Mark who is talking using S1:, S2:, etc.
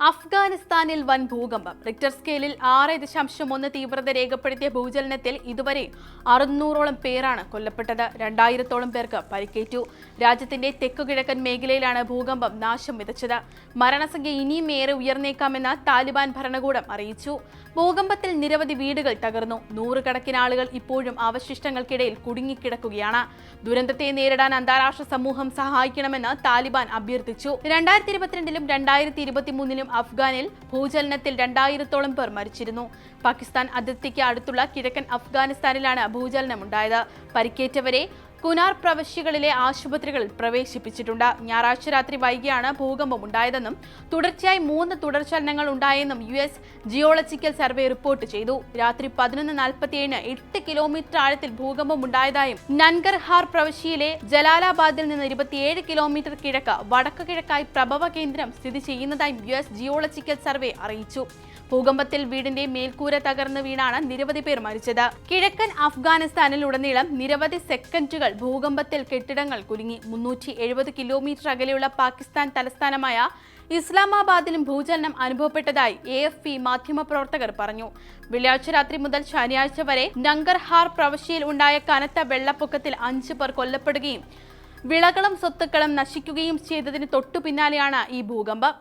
S1: അഫ്ഗാനിസ്ഥാനിൽ വൻ ഭൂകമ്പം. റിക്ടർ സ്കെയിലിൽ ആറ് ദശാംശം ഒന്ന് തീവ്രത രേഖപ്പെടുത്തിയ ഭൂചലനത്തിൽ ഇതുവരെ അറുന്നൂറോളം പേരാണ് കൊല്ലപ്പെട്ടത്. രണ്ടായിരത്തോളം പേർക്ക് പരിക്കേറ്റു. രാജ്യത്തിന്റെ തെക്കുകിഴക്കൻ മേഖലയിലാണ് ഭൂകമ്പം നാശം വിതച്ചത്. മരണസംഖ്യ ഇനിയും ഏറെ ഉയർന്നേക്കാമെന്ന് താലിബാൻ ഭരണകൂടം അറിയിച്ചു. ഭൂകമ്പത്തിൽ നിരവധി വീടുകൾ തകർന്നു. നൂറുകണക്കിന് ആളുകൾ ഇപ്പോഴും അവശിഷ്ടങ്ങൾക്കിടയിൽ കുടുങ്ങിക്കിടക്കുകയാണ്. ദുരന്തത്തെ നേരിടാൻ അന്താരാഷ്ട്ര സമൂഹം സഹായിക്കണമെന്ന് താലിബാൻ അഭ്യർത്ഥിച്ചു. രണ്ടായിരത്തി ഇരുപത്തിരണ്ടിലും രണ്ടായിരത്തി ഇരുപത്തിമൂന്നിലും അഫ്ഗാനിൽ ഭൂചലനത്തിൽ രണ്ടായിരത്തോളം പേർ മരിച്ചിരുന്നു. പാകിസ്ഥാൻ അതിർത്തിക്ക് അടുത്തുള്ള കിഴക്കൻ അഫ്ഗാനിസ്ഥാനിലാണ് ഭൂചലനമുണ്ടായത്. പരിക്കേറ്റവരെ കുനാർ പ്രവശ്യകളിലെ ആശുപത്രികളിൽ പ്രവേശിപ്പിച്ചിട്ടുണ്ട്. ഞായറാഴ്ച രാത്രി വൈകിയാണ് ഭൂകമ്പം ഉണ്ടായതെന്നും തുടർച്ചയായി മൂന്ന് തുടർചലനങ്ങൾ ഉണ്ടായെന്നും U S geological survey report ചെയ്തു. രാത്രി പതിനൊന്ന് നാൽപ്പത്തിയേഴിന് എട്ട് കിലോമീറ്റർ ആഴത്തിൽ ഭൂകമ്പം ഉണ്ടായതായും നൻഗർഹാർ പ്രവശ്യയിലെ ജലാലാബാദിൽ നിന്ന് ഇരുപത്തിയേഴ് കിലോമീറ്റർ കിഴക്ക് വടക്കു കിഴക്കായി പ്രഭവ കേന്ദ്രം സ്ഥിതി ചെയ്യുന്നതായും യു എസ് ജിയോളജിക്കൽ സർവേ അറിയിച്ചു. ഭൂകമ്പത്തിൽ വീടിന്റെ മേൽക്കൂര തകർന്ന് വീണാണ് നിരവധി പേർ മരിച്ചത്. കിഴക്കൻ അഫ്ഗാനിസ്ഥാനിൽ ഉടനീളം നിരവധി സെക്കൻഡുകൾ ഭൂകമ്പത്തിൽ കെട്ടിടങ്ങൾ കുലുങ്ങി. മുന്നൂറ്റി എഴുപത് കിലോമീറ്റർ അകലെയുള്ള പാകിസ്ഥാൻ തലസ്ഥാനമായ ഇസ്ലാമാബാദിലും ഭൂചലനം അനുഭവപ്പെട്ടതായി എ എഫ് പി മാധ്യമപ്രവർത്തകർ പറഞ്ഞു. വെള്ളിയാഴ്ച രാത്രി മുതൽ ശനിയാഴ്ച വരെ നങ്കർഹാർ പ്രവിശ്യയിൽ ഉണ്ടായ കനത്ത വെള്ളപ്പൊക്കത്തിൽ അഞ്ചു പേർ കൊല്ലപ്പെടുകയും വിളകളും സ്വത്തുക്കളും നശിക്കുകയും ചെയ്തതിന് തൊട്ടു പിന്നാലെയാണ് ഈ ഭൂകമ്പം.